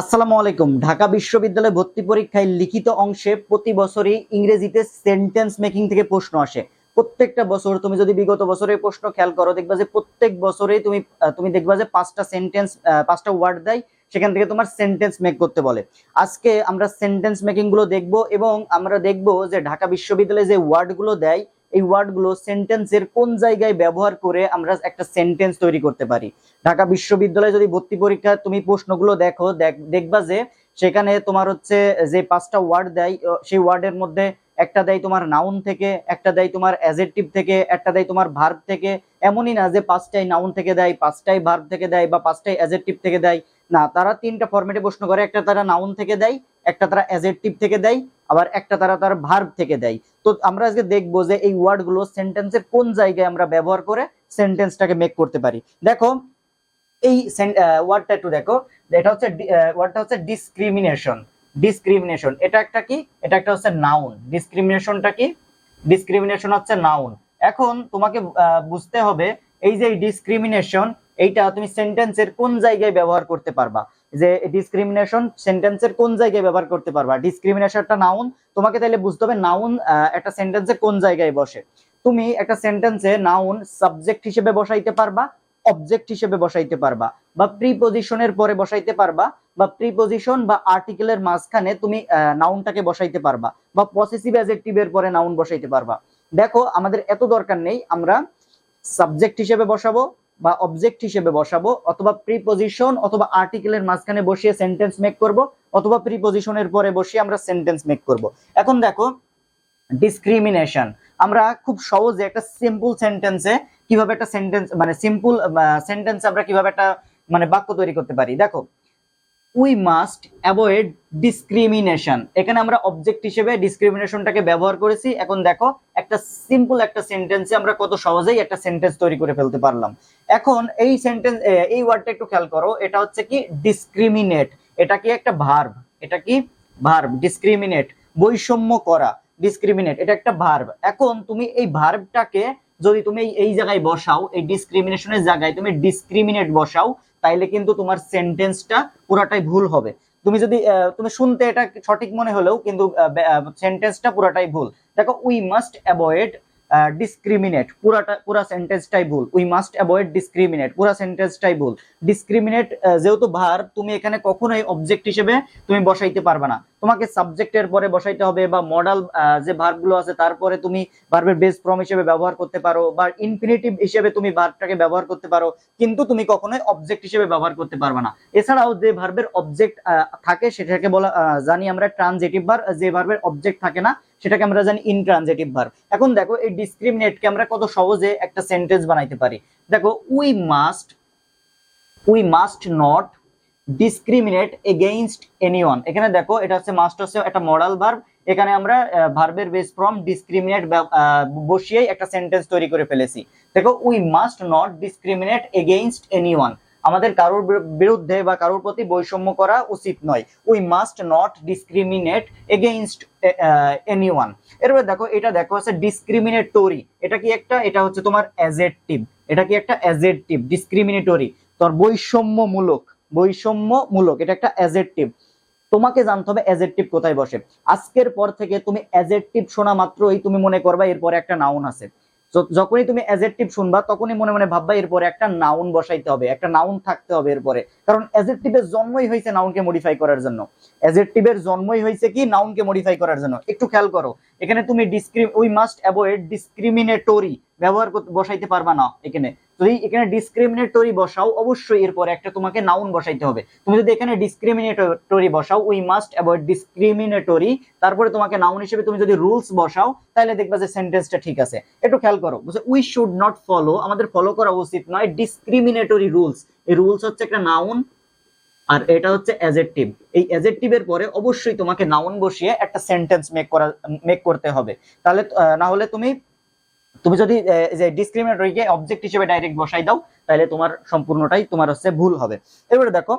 আসসালামু আলাইকুম। ঢাকা বিশ্ববিদ্যালয় ভর্তি পরীক্ষায় লিখিত অংশে প্রতি বছরই ইংরেজিতে সেন্টেন্স মেকিং থেকে প্রশ্ন আসে। প্রত্যেকটা বছর তুমি যদি বিগত বছরের প্রশ্ন খেয়াল করো, দেখবা যে প্রত্যেক বছরেই তুমি তুমি দেখবা যে পাঁচটা সেন্টেন্স পাঁচটা ওয়ার্ড দেয়, সেখান থেকে তোমার সেন্টেন্স মেক করতে বলে। আজকে আমরা সেন্টেন্স মেকিংগুলো দেখব এবং আমরা দেখব যে ঢাকা বিশ্ববিদ্যালয়ে যে ওয়ার্ডগুলো দেয় এই ওয়ার্ডগুলো সেন্টেন্সের কোন জায়গায় ব্যবহার করে আমরা একটা সেন্টেন্স তৈরি করতে পারি? ঢাকা বিশ্ববিদ্যালয়ে যদি ভর্তি পরীক্ষা তুমি প্রশ্নগুলো দেখো, দেখ- দেখবা যে সেখানে তোমার হচ্ছে যে পাঁচটা ওয়ার্ড দেয় সেই ওয়ার্ডের মধ্যে একটা দেয় তোমার নাউন থেকে, একটা দেয় তোমার অ্যাজেক্টিভ থেকে, একটা দেয় তোমার ভার্ব থেকে। এমনই না যে পাঁচটাই নাউন থেকে দেয়, পাঁচটাই ভার্ব থেকে দেয় বা পাঁচটাই অ্যাজেক্টিভ থেকে দেয়। না, তারা তিনটা ফরম্যাটে প্রশ্ন করে, একটা তারা নাউন থেকে দেয় একটা তারা অ্যাজেক্টিভ থেকে দেয়, আবার একটা তারা তার ভার্ব থেকে দেয়। তো আমরা আজকে দেখব যে এই ওয়ার্ডগুলো সেন্টেন্সের কোন জায়গায় আমরা ব্যবহার করে সেন্টেন্সটাকে মেক করতে পারি। দেখো, এই ওয়ার্ডটা একটু দেখো, এটা হচ্ছে ওয়ার্ডটা হচ্ছে ডিসক্রিমিনেশন ডিসক্রিমিনেশন এটা একটা কি? এটা একটা হচ্ছে নাউন ডিসক্রিমিনেশনটা কি? ডিসক্রিমিনেশন হচ্ছে নাউন এখন তোমাকে বুঝতে হবে, এই যে ডিসক্রিমিনেশন এইটা তুমি সেন্টেন্সের কোন জায়গায় ব্যবহার করতে পারবা? যে ডিসক্রিমিনেশন সেন্টেন্সের কোন জায়গায় ব্যবহার করতে পারবা? ডিসক্রিমিনেশন একটা নাউন তোমাকে তাহলে বুঝতে হবে নাউন একটা সেন্টেন্সে কোন জায়গায় বসে। তুমি একটা সেন্টেন্সে নাউন সাবজেক্ট হিসেবে বসাইতে পারবা অবজেক্ট হিসেবে বসাইতে পারবা, বা প্রিপোজিশনের পরে বসাইতে পারবা, বা প্রিপোজিশন বা আর্টিকেলের মাঝখানে তুমি নাউনটাকে বসাইতে পারবা, বা পসেসিভ অ্যাজেক্টিভের পরে নাউন বসাইতে পারবা। দেখো, আমাদের এত দরকার নেই, আমরা সাবজেক্ট হিসেবে বসাবো বা অবজেক্ট হিসেবে বসাবো, অথবা প্রিপোজিশন অথবা আর্টিকেলের মাঝখানে বসিয়ে সেন্টেন্স মেক করব, অথবা প্রিপোজিশনের পরে বসিয়ে আমরা সেন্টেন্স মেক করব। এখন দেখো ডিসক্রিমিনেশন আমরা খুব সহজে একটা সিম্পল সেন্টেন্সে কীভাবে একটা সেন্টেন্স মানে সিম্পল সেন্টেন্স আমরা কীভাবে একটা মানে বাক্য তৈরি করতে পারি। দেখো উই মাস্ট অ্যাভয়েড ডিসক্রিমিনেশন এখানে আমরা অবজেক্ট হিসেবে ডিসক্রিমিনেশনটাকে ব্যবহার করেছি। এখন দেখো, একটা সিম্পল একটা সেন্টেন্সে আমরা কত সহজেই একটা সেন্টেন্স তৈরি করে ফেলতে পারলাম। এখন এই সেন্টেন্স এই ওয়ার্ডটা একটু খেয়াল করো, এটা হচ্ছে কি ডিসক্রিমিনেট এটা কি একটা ভার্ব এটা কি ভার্ব ডিসক্রিমিনেট বৈষম্য করা ডিসক্রিমিনেট এটা একটা ভার্ব এখন তুমি এই ভার্বটাকে যদি তুমি এই- এই জায়গায় বসাও, এই ডিসক্রিমিনেশনের জায়গায় তুমি ডিসক্রিমিনেট বসাও তাইলে কিন্তু তোমার সেন্টেন্সটা পুরাটাই ভুল হবে। তুমি যদি তুমি শুনতে এটা সঠিক মনে হলেও কিন্তু সেন্টেন্সটা পুরাটাই ভুল। দেখো উই মাস্ট অ্যাভয়েড ডিসক্রিমিনেট পুরাটা পুরা সেন্টেন্সটাই ভুল। উই মাস্ট অ্যাভয়েড ডিসক্রিমিনেট পুরা সেন্টেন্সটাই ভুল। ডিসক্রিমিনেট যেহেতু ভার তুমি এখানে কখনোই অবজেক্ট হিসেবে তুমি বসাইতে পারবে না। তোমাকে সাবজেক্টের পরে বসাইতে হবে বা মডাল যে ভার্বগুলো আছে, তারপরে তুমি ভার্বের বেস ফর্ম হিসেবে ব্যবহার করতে পারো বা ইনফিনিটিভ হিসেবে তুমি ভার্বটাকে ব্যবহার করতে পারো, কিন্তু তুমি কখনোই অবজেক্ট হিসেবে ব্যবহার করতে পারবে না। এছাড়াও যে ভার্বের অবজেক্ট থাকে, সেটাকে বলা জানি আমরা ট্রানজেটিভ ভার যে ভার্বের অবজেক্ট থাকে না সেটাকে আমরা জানি ইনট্রানজেটিভ ভার্ব এখন দেখো এই ডিসক্রিমিনেটকে আমরা কত সহজে একটা সেন্টেন্স বানাইতে পারি। দেখো we must we must not discriminate against anyone এখানে দেখো, এটা হচ্ছে মাস্ট হচ্ছে একটা মডাল ভার্ব এখানে আমরা ভার্বের বেস ফ্রম ডিসক্রিমিনেট বসিয়েই একটা সেন্টেন্স তৈরি করে ফেলেছি। দেখো we must not discriminate against anyone আমাদের কারোর বিরুদ্ধে বা কারোর প্রতি বৈষম্য করা উচিত নয়। We must not discriminate against anyone এরপরে দেখো, এটা দেখো হচ্ছে ডিসক্রিমিনেটরি এটা কি একটা? এটা হচ্ছে তোমার অ্যাজেক্টিভ এটা কি একটা অ্যাজেক্টিভ ডিসক্রিমিনেটরি তোর বৈষম্যমূলক। বৈষম্যমূলক। এটা একটা অ্যাজেক্টিভ তোমাকে জানতে হবে অ্যাজেক্টিভ কোথায় বসে। আজকের পর থেকে তুমি অ্যাজেক্টিভ শোনা মাত্রই তুমি মনে করবা, এরপরে একটা নাউন আছে। যখনই তুমি অ্যাজেক্টিভ শুনবা, তখনই মনে মনে ভাববা, এরপরে একটা নাউন বসাইতে হবে, একটা নাউন থাকতে হবে এরপরে। কারণ অ্যাজেক্টিভের জন্মই হয়েছে নাউনকে মডিফাই করার জন্য। অ্যাজেক্টিভের জন্মই হয়েছে কি নাউনকে মডিফাই করার জন্য? একটু খেয়াল করো, এখানে তুমি ডিসক্রিম উই মাস্ট অ্যাভয়েড ডিসক্রিমিনেটরি ব্যবহার বসাইতে পারবা না এখানে। যদি এখানে ডিসক্রিমিনেটরি বসাও, অবশ্যই এরপরে একটা তোমাকে নাউন বসাইতে হবে। তুমি যদি এখানে ডিসক্রিমিনেটরি বসাও উই মাস্ট অ্যাভয়েড ডিসক্রিমিনেটরি তারপরে তোমাকে নাউন হিসেবে তুমি যদি রুলস বসাও, তাহলে দেখবা যে সেন্টেন্সটা ঠিক আছে। একটু খেয়াল করো উই শুড নট ফলো আমাদের ফলো করা উচিত নয় ডিসক্রিমিনেটরি রুলস এই রুলস হচ্ছে একটা নাউন আর এটা হচ্ছে অ্যাজেক্টিভ এই অ্যাজেক্টিভের পরে অবশ্যই তোমাকে নাউন বসিয়ে একটা সেন্টেন্স মেক করা মেক করতে হবে। তাহলে না হলে তুমি তুমি যদি যে ডিসক্রিমিনেটরিকে অবজেক্ট হিসেবে ডাইরেক্ট বসাই দাও, তাহলে তোমার সম্পূর্ণটাই তোমার হচ্ছে ভুল হবে। এবারে দেখো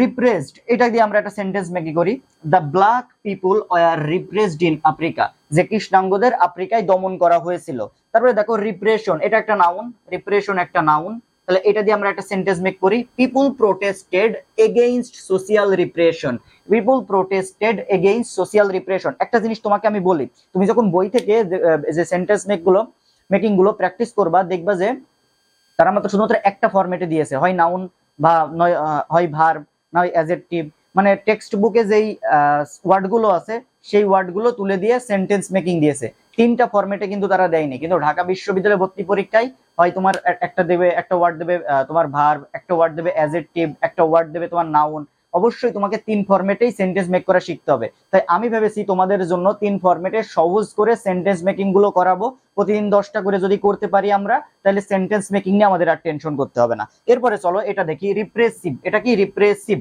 রিপ্রেসড এটা দিয়ে আমরা একটা সেন্টেন্স মেকি করি। The black people were repressed in Africa যে কৃষ্ণাঙ্গদের আফ্রিকায় দমন করা হয়েছিল। তারপরে দেখো রিপ্রেশন এটা একটা নাউন রিপ্রেশন একটা নাউন তাহলে এটা দিয়ে আমরা একটা সেন্টেন্স মেক করি people protested against social repression people protested against social repression একটা জিনিস তোমাকে আমি বলি, তুমি যখন বই থেকে যে- সেন্টেন্স মেকগুলো মেকিংগুলো প্র্যাকটিস করবা, দেখবা যে তারা মাত্র শুধুমাত্র একটা ফরম্যাটে দিয়েছে, হয় নাউন বা নয় হয় ভার্ব নয় অ্যাজেক্টিভ মানে টেক্সট বুকে যেই ওয়ার্ডগুলো আছে, সেই ওয়ার্ডগুলো তুলে দিয়ে সেন্টেন্স মেকিং দিয়েছে। তিনটা ফরম্যাটে কিন্তু তারা দেয়নি। কিন্তু ঢাকা বিশ্ববিদ্যালয়ে ভর্তি পরীক্ষায় হয় তোমার একটা দেবে, একটা ওয়ার্ড দেবে তোমার ভার একটা ওয়ার্ড দেবে অ্যাজেক্টিভ একটা ওয়ার্ড দেবে তোমার নাউন অবশ্যই তোমাকে তিন ফরম্যাটেই সেন্টেন্স মেক করা শিখতে হবে। তাই আমি ভেবেছি তোমাদের জন্য তিন ফরম্যাটে সহজ করে সেন্টেন্স মেকিংগুলো করাবো। প্রতিদিন দশটা করে যদি করতে পারি আমরা, তাহলে সেন্টেন্স মেকিং নিয়ে আমাদের আর টেনশন করতে হবে না। এরপরে চলো এটা দেখি রিপ্রেসিভ এটা কি রিপ্রেসিভ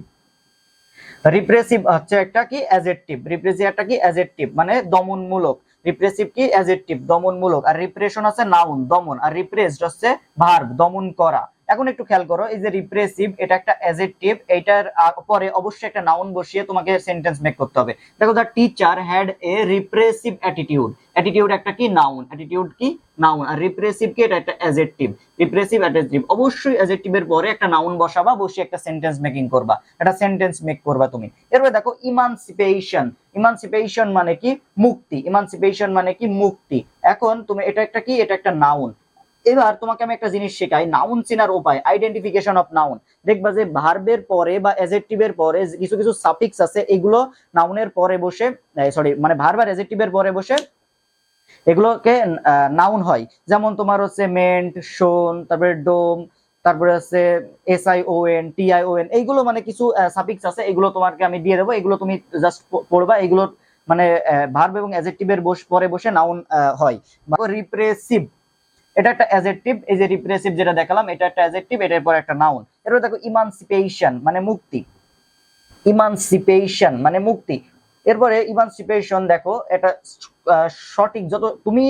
রিপ্রেসিভ হচ্ছে একটা কি অ্যাজেক্টিভ রিপ্রেসিভ একটা কি অ্যাজেক্টিভ মানে দমনমূলক। রিপ্রেসিভ কি? অ্যাজেটিভ দমনমূলক। আর রিপ্রেশন আছে নাউন, দমন। আর রিপ্রেসড হচ্ছে ভার্ব দমন করা। এখন একটু খেয়াল করো, এই যে রিপ্রেসিভ এটা একটা অ্যাজেক্টিভ এটার পরে অবশ্যই একটা নাউন বসিয়ে তোমাকে সেন্টেন্স মেক করতে হবে। দেখো the teacher had a repressive attitude attitude একটা কি? নাউন অ্যাটিটিউড কি? নাউন আর রিপ্রেসিভ কি? এটা একটা অ্যাজেক্টিভ রিপ্রেসিভ অ্যাডজেক্টিভ অবশ্যই অ্যাজেক্টিভের পরে একটা নাউন বসাবা, বসিয়ে একটা সেন্টেন্স মেকিং করবা। একটা সেন্টেন্স মেক করবা তুমি। এরপরে দেখো ইমানসিপেশন ইমানসিপেশন মানে কি? মুক্তি। ইমানসিপেশন মানে কি? মুক্তি। এখন তুমি, এটা একটা কি? এটা একটা নাউন এবার তোমাকে আমি একটা জিনিস শেখাই নাউন চেনার উপায় আইডেন্টিফিকেশন অফ নাউন দেখবা যে ভার্বের পরে বা অ্যাজেক্টিভের পরে কিছু কিছু সাফিক্স আছে, এগুলো নাউনের পরে বসে সরি মানে ভার্ব আর পরে বসে এগুলোকে নাউন হয়। যেমন তোমার হচ্ছে মেন্ট শোন তারপরে ডোম তারপরে হচ্ছে S I O N T I O N এইগুলো মানে কিছু সাফিক্স আছে, এগুলো তোমাকে আমি দিয়ে দেবো, এগুলো তুমি জাস্ট পড়বা এগুলো মানে ভার্ব এবং অ্যাজেক্টিভের বস, পরে বসে নাউন হয়। রিপ্রেসিভ এটা একটা অ্যাজেক্টিভ এই যে রিপ্রেসিভ যেটা দেখালাম, এটা একটা অ্যাজেক্টিভ এটার পর একটা নাউন এরপর দেখো ইমানসিপেশন মানে মুক্তি। ইমানসিপেশন মানে মুক্তি। এরপরে ইমানসিপেশন দেখো, এটা সঠিক, যত, তুমি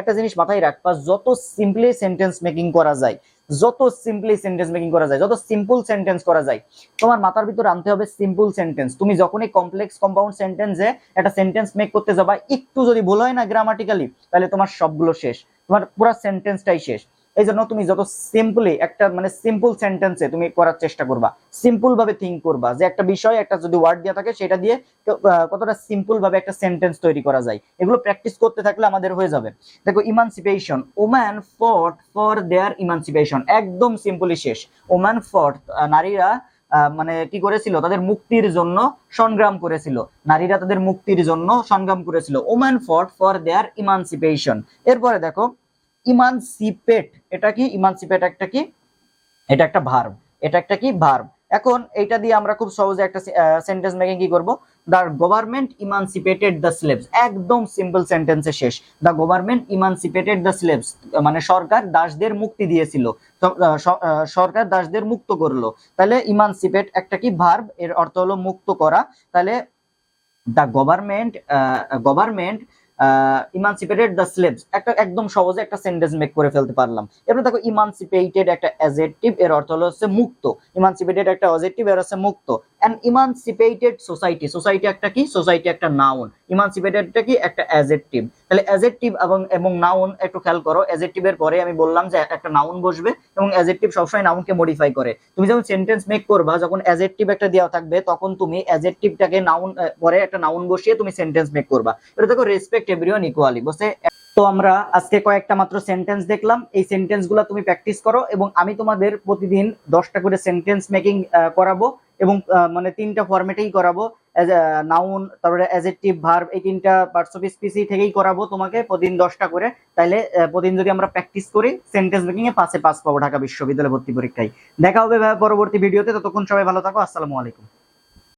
একটা জিনিস মাথায় রাখবা, যত সিম্পলি সেন্টেন্স মেকিং করা যায়, যত সিম্পলি সেন্টেন্স মেকিং করা যায়, যত সিম্পল সেন্টেন্স করা যায়, তোমার মাথার ভিতর আনতে হবে সিম্পল সেন্টেন্স তুমি যখনই কমপ্লেক্স কম্পাউন্ড সেন্টেন্সে একটা সেন্টেন্স মেক করতে যাবা, একটু যদি ভুল হয় না গ্রামাটিক্যালি তাহলে তোমার সবগুলো শেষ। তোমার পুরো সেন্টেন্সটাই শেষ। এই জন্য তুমি যত সিম্পলি একটা মানে সিম্পল সেন্টেন্সে তুমি করার চেষ্টা করবা সিম্পল ভাবে থিঙ্ক করবা, যে একটা বিষয়, একটা যদি ওয়ার্ড দেওয়া থাকে, সেটা দিয়ে কতটা সিম্পল ভাবে একটা সেন্টেন্স তৈরি করা যায়। এগুলো প্র্যাকটিস করতে থাকলে আমাদের হয়ে যাবে। দেখো emancipation woman fought for their emancipation একদম সিম্পলি শেষ। ওম্যান ফট নারীরা মানে কি করেছিল? তাদের মুক্তির জন্য সংগ্রাম করেছিল। নারীরা তাদের মুক্তির জন্য সংগ্রাম করেছিল। ওমেন ফট ফর দেয়ার ইমানসিপেশন এরপরে দেখো ইমানসিপেট এটা কি? ইমানসিপেট একটা কি? এটা একটা ভার্ব এটা একটা কি? ভার্ব এখন এইটা দিয়ে আমরা খুব সহজে একটা সেন্টেন্স মেকিং কি করব? The government emancipated the slaves একদম সিম্পল সেন্টেন্সে শেষ। The government emancipated the slaves মানে সরকার দাসদের মুক্তি দিয়েছিল। সরকার দাসদের মুক্ত করল। তাহলে ইমানসিপেট একটা কি? ভার্ব এর অর্থ হলো মুক্ত করা। তাহলে the government government emancipated the slaves একটা একদম সহজে একটা সেন্টেন্স মেক করে ফেলতে পারলাম। এরপর দেখো ইমানসিপেটেড একটা অ্যাজেক্টিভ এর অর্থ হলো হচ্ছে মুক্ত। ইমানসিপেটেড একটা অ্যাজেক্টিভ এর হচ্ছে মুক্ত। অ্যান্ড ইমানসিপেটেড সোসাইটি সোসাইটি একটা কি? সোসাইটি একটা নাউন ইমানসিপেটেডটা কি? একটা অ্যাজেক্টিভ তাহলে অ্যাজেক্টিভ এবং এবং নাউন একটু খেয়াল করো। অ্যাজেক্টিভের পরে আমি বললাম যে একটা নাউন বসবে এবং অ্যাজেক্টিভ সবসময় নাউনকে মডিফাই করে। তুমি যখন সেন্টেন্স মেক করবা, যখন অ্যাজেক্টিভ একটা দেওয়া থাকবে, তখন তুমি অ্যাজেক্টিভটাকে নাউন পরে একটা নাউন বসিয়ে তুমি সেন্টেন্স মেক করবা। এটা দেখো রেসপেক্ট এভরিওয়ান ইকুয়ালি বসে তো আমরা আজকে কয়েকটা মাত্র সেন্টেন্স দেখলাম। এই সেন্টেন্সগুলা তুমি প্র্যাকটিস করো এবং আমি তোমাদের প্রতিদিন দশটা করে সেন্টেন্স মেকিং করাবো। এবং মানে তিনটা ফরম্যাটেই করাবো। নাউন তারপরে অ্যাজেক্টিভ ভার্ব এই তিনটা পার্টস অফ স্পিসি থেকেই করাবো তোমাকে প্রতিদিন দশটা করে। তাইলে প্রতিদিন যদি আমরা প্র্যাকটিস করি সেন্টেন্স মেকিংয়ে পাশে পাস পাবো ঢাকা বিশ্ববিদ্যালয় ভর্তি পরীক্ষায়। দেখা হবে পরবর্তী ভিডিওতে ততক্ষণ সবাই ভালো থাকো। আসসালামু আলাইকুম।